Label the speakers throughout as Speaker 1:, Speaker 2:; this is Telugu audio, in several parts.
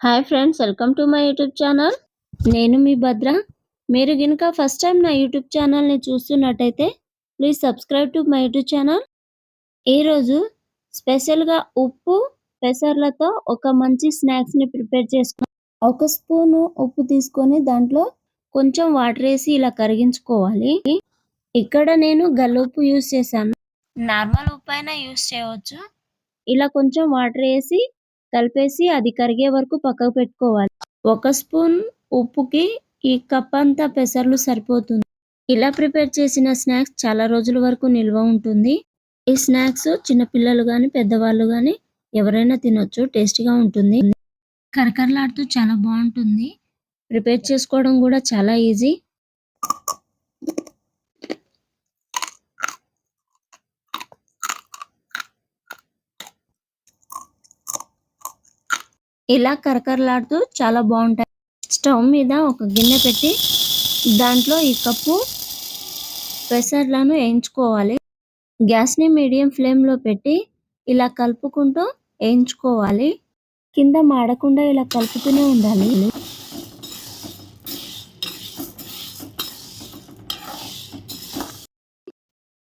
Speaker 1: Hi friends welcome to my YouTube channel. నేను మీ భద్ర. మీరు గినుక ఫస్ట్ టైం నా యూట్యూబ్ ఛానల్ని చూస్తున్నట్టయితే please subscribe to my YouTube channel. ఈరోజు స్పెషల్గా ఉప్పు పెసర్లతో ఒక మంచి స్నాక్స్ని ప్రిపేర్ చేసుకున్నాం. ఒక స్పూను ఉప్పు తీసుకొని దాంట్లో కొంచెం వాటర్ వేసి ఇలా కరిగించుకోవాలి. ఇక్కడ నేను గల్లుప్పు యూస్ చేశాను. నార్మల్ ఉప్పు అయినా యూస్ చేయవచ్చు. ఇలా కొంచెం వాటర్ వేసి కలిపేసి అది కరిగే వరకు పక్కకు పెట్టుకోవాలి. ఒక స్పూన్ ఉప్పుకి ఈ కప్ అంతా పెసర్లు సరిపోతుంది. ఇలా ప్రిపేర్ చేసిన స్నాక్స్ చాలా రోజుల వరకు నిల్వ ఉంటుంది. ఈ స్నాక్స్ చిన్న పిల్లలు కానీ పెద్దవాళ్ళు కానీ ఎవరైనా తినొచ్చు టేస్టీగా ఉంటుంది. కరకరలాడుతూ చాలా బాగుంటుంది. ప్రిపేర్ చేసుకోవడం కూడా చాలా ఈజీ. ఇలా కరకరలాడుతూ చాలా బాగుంటాయి. స్టవ్ మీద ఒక గిన్నె పెట్టి దాంట్లో ఈ కప్పు పెసర్లను వేయించుకోవాలి. గ్యాస్ని మీడియం ఫ్లేమ్లో పెట్టి ఇలా కలుపుకుంటూ వేయించుకోవాలి. కింద మాడకుండా ఇలా కలుపుతూనే ఉండాలి.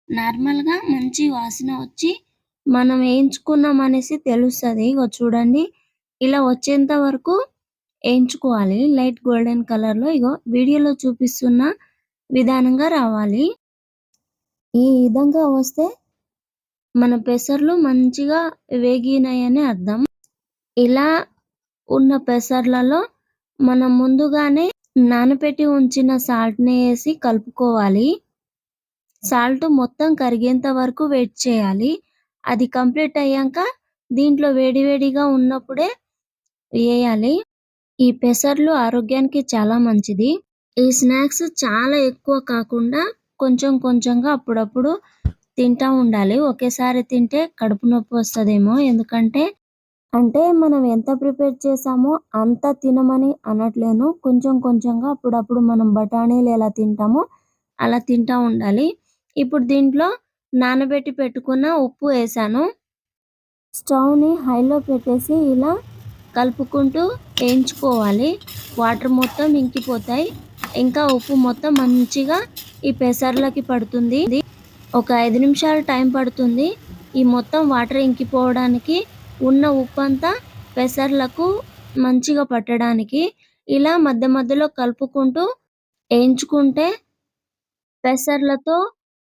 Speaker 1: నార్మల్గా మంచి వాసన వచ్చి మనం వేయించుకున్నాం అనేసి తెలుస్తుంది. ఇగో చూడండి. ఇలా వచ్చేంత వరకు వేయించుకోవాలి లైట్ గోల్డెన్ కలర్లో ఇగో వీడియోలో చూపిస్తున్న విధానంగా రావాలి. ఈ విధంగా వస్తే మన పెసర్లు మంచిగా వేగినాయని అర్థం. ఇలా ఉన్న పెసర్లలో మనం ముందుగానే నానపెట్టి ఉంచిన సాల్ట్ని వేసి కలుపుకోవాలి. సాల్ట్ మొత్తం కరిగేంత వరకు వెయిట్ చేయాలి. అది కంప్లీట్ అయ్యాక దీంట్లో వేడివేడిగా ఉన్నప్పుడే వేయాలి. ఈ పెసర్లు ఆరోగ్యానికి చాలా మంచిది. ఈ స్నాక్స్ చాలా ఎక్కువ కాకుండా కొంచెం కొంచెంగా అప్పుడప్పుడు తింటా ఉండాలి. ఒకేసారి తింటే కడుపు నొప్పి వస్తుందేమో. ఎందుకంటే అంటే మనం ఎంత ప్రిపేర్ చేసామో అంత తినమని అనట్లేను. కొంచెం కొంచెంగా అప్పుడప్పుడు మనం బఠానీలు ఎలా తింటామో అలా తింటా ఉండాలి. ఇప్పుడు దీంట్లో నానబెట్టి పెట్టుకున్న ఉప్పు వేసాను. స్టవ్ని హైలో పెట్టేసి ఇలా కలుపుకుంటూ వేయించుకోవాలి. వాటర్ మొత్తం ఇంకిపోతాయి. ఇంకా ఉప్పు మొత్తం మంచిగా ఈ పెసర్లకి పడుతుంది. ఒక ఐదు నిమిషాలు టైం పడుతుంది. ఈ మొత్తం వాటర్ ఇంకిపోవడానికి ఉన్న ఉప్పు అంతా పెసర్లకు మంచిగా పట్టడానికి ఇలా మధ్య మధ్యలో కలుపుకుంటూ వేయించుకుంటే పెసర్లతో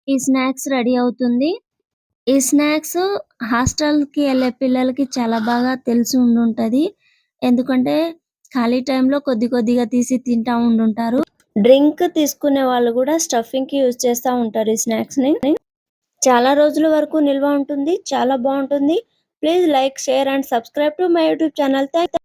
Speaker 1: ఈ స్నాక్స్ రెడీ అవుతుంది. ఈ స్నాక్స్ హాస్టల్కి వెళ్ళే పిల్లలకి చాలా బాగా తెలిసి ఉండుంటది. ఎందుకంటే ఖాళీ టైంలో కొద్ది కొద్దిగా తీసి తింటా ఉండుంటారు. డ్రింక్ తీసుకునే వాళ్ళు కూడా స్టఫింగ్కి యూజ్ చేస్తూ ఉంటారు ఈ స్నాక్స్ని చాలా రోజుల వరకు నిల్వ ఉంటుంది. చాలా బాగుంటుంది. Please like share and subscribe to my YouTube channel.